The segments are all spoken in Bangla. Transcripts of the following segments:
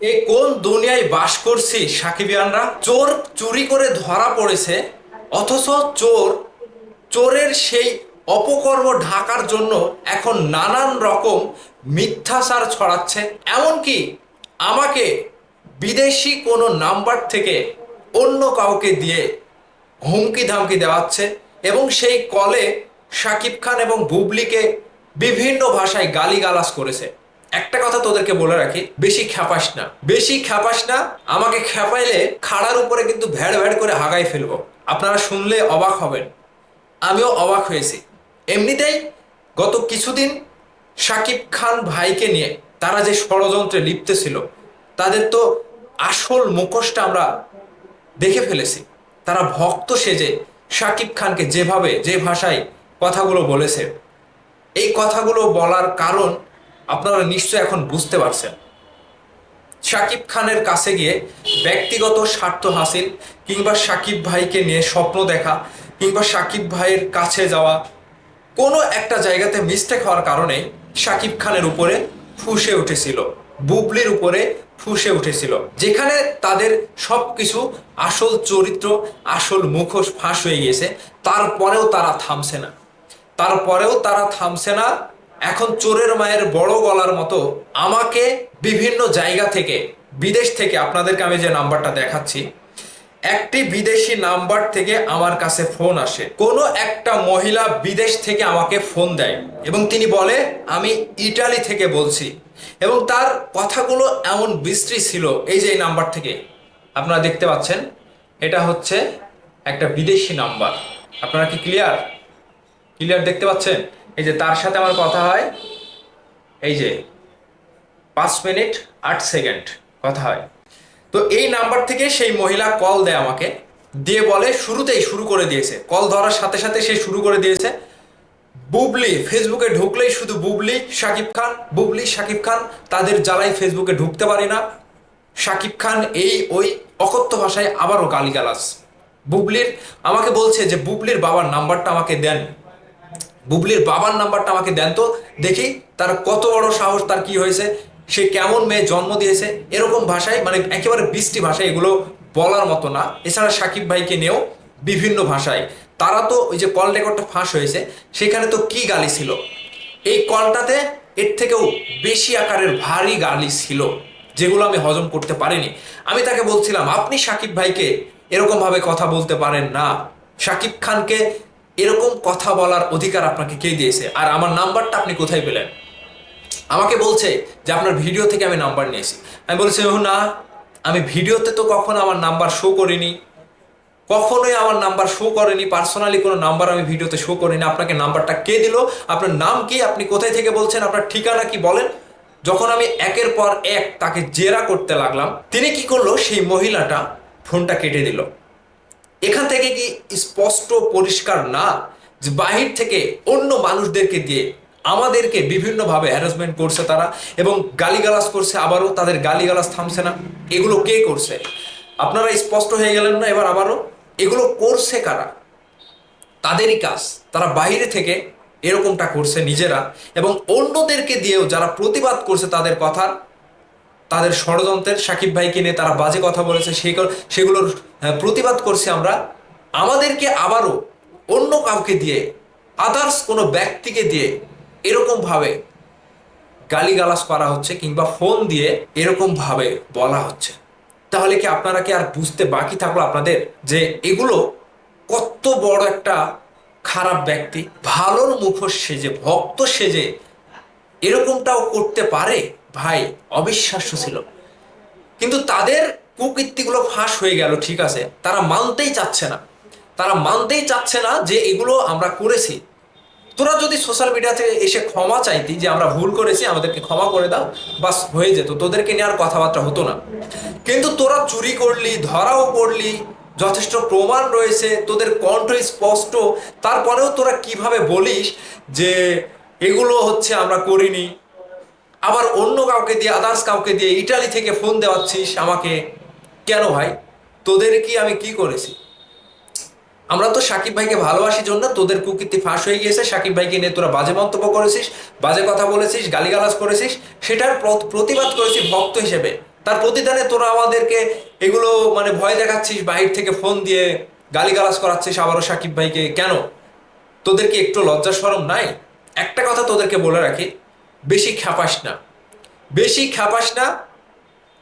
এ কোন দুনিয়ায় বাস করছি সাকিবিয়ানরা চোর চুরি করে ধরা পড়েছে, অথচ চোর, চোরের সেই অপকর্ম ঢাকার জন্য এখন নানান রকম মিথ্যাচার ছড়াচ্ছে। এমনকি আমাকে বিদেশি কোনো নাম্বার থেকে অন্য কাউকে দিয়ে হুমকি ধামকি দেওয়াচ্ছে এবং সেই কলে শাকিব খান এবং বুবলিকে বিভিন্ন ভাষায় গালিগালাজ করেছে। একটা কথা তোদেরকে বলে রাখি, বেশি খ্যাপাস না। বেশি খ্যাপাস না, আমাকে খ্যাপাইলে খাড়ার উপরে কিন্তু ভ্যাড় ভ্যাড় করে হাগাই ফেলব। আপনারা শুনলে অবাক হবেন। আমিও অবাক হয়েছি। এমনিতেই গত কিছুদিন শাকিব খান ভাইকে নিয়ে তারা যে ষড়যন্ত্রে লিপ্ত ছিল, তাদের তো আসল মুখোশটা আমরা দেখে ফেলেছি। তারা ভক্ত সেজে শাকিব খানকে যেভাবে, যে ভাষায় কথাগুলো বলেছে, এই কথাগুলো বলার কারণ আপনারা নিশ্চয় এখন বুঝতে পারছেন। শাকিব খানের কাছে গিয়ে ব্যক্তিগত স্বার্থ হাসিল কিংবা শাকিব ভাইকে নিয়ে স্বপ্ন দেখা কিংবা শাকিব ভাইয়ের কাছে যাওয়া, কোনো একটা জায়গাতে মিস্টেক হওয়ার কারণে শাকিব খানের উপরে ফুসে উঠেছিল, বুবলির উপরে ফুসে উঠেছিল, যেখানে তাদের সব কিছু আসল চরিত্র, আসল মুখোশ ফাঁস হয়ে গিয়েছে, তারপরেও তারা থামছে না। তারপরেও তারা থামছে না এখন চোরের মায়ের বড় গলার মতো আমাকে বিভিন্ন জায়গা থেকে, বিদেশ থেকে আপনাদেরকে আমি যে নাম্বারটা দেখাচ্ছি, একটি বিদেশি নাম্বার থেকে আমার কাছে ফোন আসে। কোনো একটা মহিলা বিদেশ থেকে আমাকে ফোন দেয় এবং তিনি বলে, আমি ইটালি থেকে বলছি। এবং তার কথাগুলো এমন বিশ্রী ছিল এই যে এই নাম্বার থেকে। আপনারা দেখতে পাচ্ছেন, এটা হচ্ছে একটা বিদেশি নাম্বার। আপনারা কি ক্লিয়ার ক্লিয়ার দেখতে পাচ্ছেন? এই যে তার সাথে আমার কথা হয়, এই যে পাঁচ মিনিট আট সেকেন্ড কথা হয়। তো এই নাম্বার থেকে সেই মহিলা কল দেয় আমাকে, দিয়ে বলে, শুরুতেই শুরু করে দিয়েছে। কল ধরার সাথে সাথে সে শুরু করে দিয়েছে। বুবলি, ফেসবুকে ঢুকলেই শুধু বুবলি, শাকিব খান, বুবলি, শাকিব খান, তাদের জ্বালাই ফেসবুকে ঢুকতে পারি না, শাকিব খান এই ওই অকথ্য ভাষায় আবারও গালিগালাস বুবলির, আমাকে বলছে যে, বুবলির বাবার নাম্বারটা আমাকে দেন। বুবলির বাবার নাম্বারটা আমাকে দেন তো, দেখি তার কত বড় সাহস, তার কি হয়েছে, সে কেমন মেয়ে জন্ম দিয়েছে, এরকম ভাষায় মানে একেবারে বৃষ্টি ভাষায় এগুলো বলার মতো না। এছাড়া সাকিব ভাইকে নিয়েও বিভিন্ন ভাষায়। তারা তো ওই যে কল রেকর্ডটা ফাঁস হয়েছে, সেখানে তো কি গালি ছিল? এই কলটাতে এর থেকেও বেশি আকারের ভারী গালি ছিল, যেগুলো আমি হজম করতে পারিনি। আমি তাকে বলছিলাম, আপনি সাকিব ভাইকে এরকমভাবে কথা বলতে পারেন না। সাকিব খানকে এরকম কথা বলার অধিকার আপনাকে কে দিয়েছে? আর আমার নাম্বারটা আপনি কোথায় পেলেন? আমাকে বলছে যে আপনার ভিডিও থেকে আমি নাম্বার নিয়েছি। আমি বলছি "ও না, আমি ভিডিওতে তো কখনো আমার নাম্বার শো করিনি। কখনোই আমার নাম্বার শো করেনি। পার্সোনালি কোনো নাম্বার আমি ভিডিওতে শো করিনি। আপনাকে নাম্বারটা কে দিল? আপনার নাম কি? আপনি কোথায় থেকে বলছেন? আপনার ঠিকানা কি বলেন? যখন আমি একের পর এক তাকে জেরা করতে লাগলাম, তিনি কি করল? সেই মহিলাটা ফোনটা কেটে দিল। এখান থেকে কি স্পষ্ট পরিষ্কার না যে বাহির থেকে অন্য মানুষদেরকে দিয়ে আমাদেরকে বিভিন্নভাবে হ্যারাসমেন্ট করছে তারা এবং গালিগালাজ করছে, আবারও তাদের গালিগালাজ থামছে না? এগুলো কে করছে? আপনারা স্পষ্ট হয়ে গেলেন না এবার আবারও? এগুলো করছে কারা? তাদেরই কাজ। তারা বাইরে থেকে এরকমটা করছে নিজেরা এবং অন্যদেরকে দিয়েও যারা প্রতিবাদ করছে তাদের কথার তাদের ষড়যন্ত্রের সাকিব ভাইকে নিয়ে তারা বাজে কথা বলেছে সেগুলোর প্রতিবাদ করছি আমরা। আমাদেরকে আবারও অন্য কাউকে দিয়ে আদার্স কোনো ব্যক্তিকে দিয়ে এরকম ভাবে গালিগালাজ করা হচ্ছে কিংবা ফোন দিয়ে এরকম ভাবে বলা হচ্ছে। তাহলে কি আপনারা কি আর বুঝতে বাকি থাকল আপনাদের যে এগুলো কত বড় একটা খারাপ ব্যক্তি? ভালোর মুখোশ সেজে ভক্ত সেজে এরকমটাও করতে পারে? ভাই, অবিশ্বাস্য ছিল। কিন্তু তাদের কুকীর্তিগুলো ফাঁস হয়ে গেল, ঠিক আছে। তারা মানতেই চাচ্ছে না। তারা মানতেই চাচ্ছে না যে এগুলো আমরা করেছি। তোরা যদি সোশ্যাল মিডিয়াতে এসে ক্ষমা চাইতি যে আমরা ভুল করেছি, আমাদেরকে ক্ষমা করে দাও, বাস হয়ে যেত। তোদেরকে নিয়ে আর কথাবার্তা হতো না। কিন্তু তোরা চুরি করলি, ধরাও পড়লি, যথেষ্ট প্রমাণ রয়েছে, তোদের কণ্ঠ স্পষ্ট। তারপরেও তোরা কীভাবে বলিস যে এগুলো হচ্ছে আমরা করিনি? আবার অন্য কাউকে দিয়ে আদার্স কাউকে দিয়ে ইটালি থেকে ফোন দেওয়াচ্ছিস আমাকে। কেন ভাই? তোদের কি আমি কি করেছি? আমরা তো সাকিব ভাইকে ভালোবাসি জন্য তোদের কুকীর্তি ফাঁস হয়ে গিয়েছে। সাকিব ভাইকে নিয়ে তোরা বাজে মন্তব্য করেছিস, বাজে কথা বলেছিস, গালিগালাজ করেছিস। সেটার প্রতিবাদ করেছি ভক্ত হিসেবে। তার প্রতিদানে তোরা আমাদেরকে এগুলো মানে ভয় দেখাচ্ছিস, বাহির থেকে ফোন দিয়ে গালিগালাজ করাচ্ছিস আবারও সাকিব ভাইকে। কেন? তোদেরকে একটু লজ্জা সরম নাই? একটা কথা তোদেরকে বলে রাখি, বেশি খ্যাপাস না। বেশি খ্যাপাস না,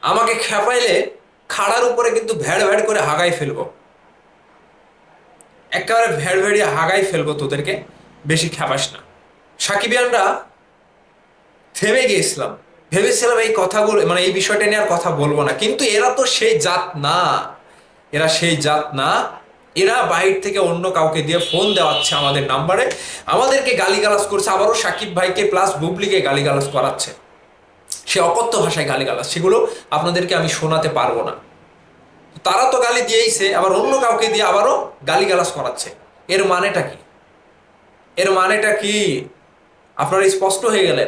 আমাকে খ্যাপাইলে খাড়ার উপরে কিন্তু ভ্যাড় ভ্যাড় করে হাগাই ফেলব। একেবারে ভ্যাড় ভেড়িয়ে হাগাই ফেলব তোদেরকে, বেশি খ্যাপাস না। সাকিবিয়ানরা থেমে গিয়েছিলাম। ভেবেছিলাম এই কথাগুলো মানে এই বিষয়টা নিয়ে আর কথা বলব না। কিন্তু এরা তো সেই জাত না। এরা সেই জাত না। এরা বাহির থেকে অন্য কাউকে দিয়ে ফোন দেওয়াচ্ছে আমাদের নাম্বারে। আমাদেরকে গালিগালাজ করছে। আবারও সাকিব ভাইকে প্লাস বুবলিকে গালিগালাজ করাচ্ছে। সে অকথ্য ভাষায় গালিগালাজ। সেগুলো আপনাদেরকে আমি শোনাতে পারব না। তারা তো গালি দিয়েইছে, আবার অন্য কাউকে দিয়ে আবারও গালিগালাজ করাচ্ছে। এর মানেটা কি? এর মানেটা কি? আপনারা স্পষ্ট হয়ে গেলেন।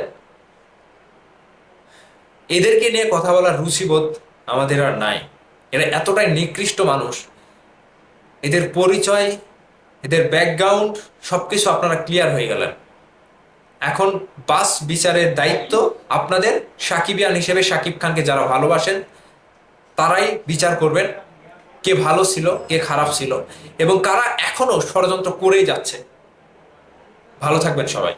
এদেরকে নিয়ে কথা বলার রুচিবোধ আমাদের আর নাই। এরা এতটাই নিকৃষ্ট মানুষ। এদের পরিচয়, এদের ব্যাকগ্রাউন্ড সবকিছু আপনারা ক্লিয়ার হয়ে গেলেন। এখন বাস বিচারের দায়িত্ব আপনাদের সাকিবিয়ান হিসেবে সাকিব খানকে যারা ভালোবাসেন, তারাই বিচার করবেন কে ভালো ছিল, কে খারাপ ছিল এবং কারা এখনও ষড়যন্ত্র করেই যাচ্ছে। ভালো থাকবেন সবাই।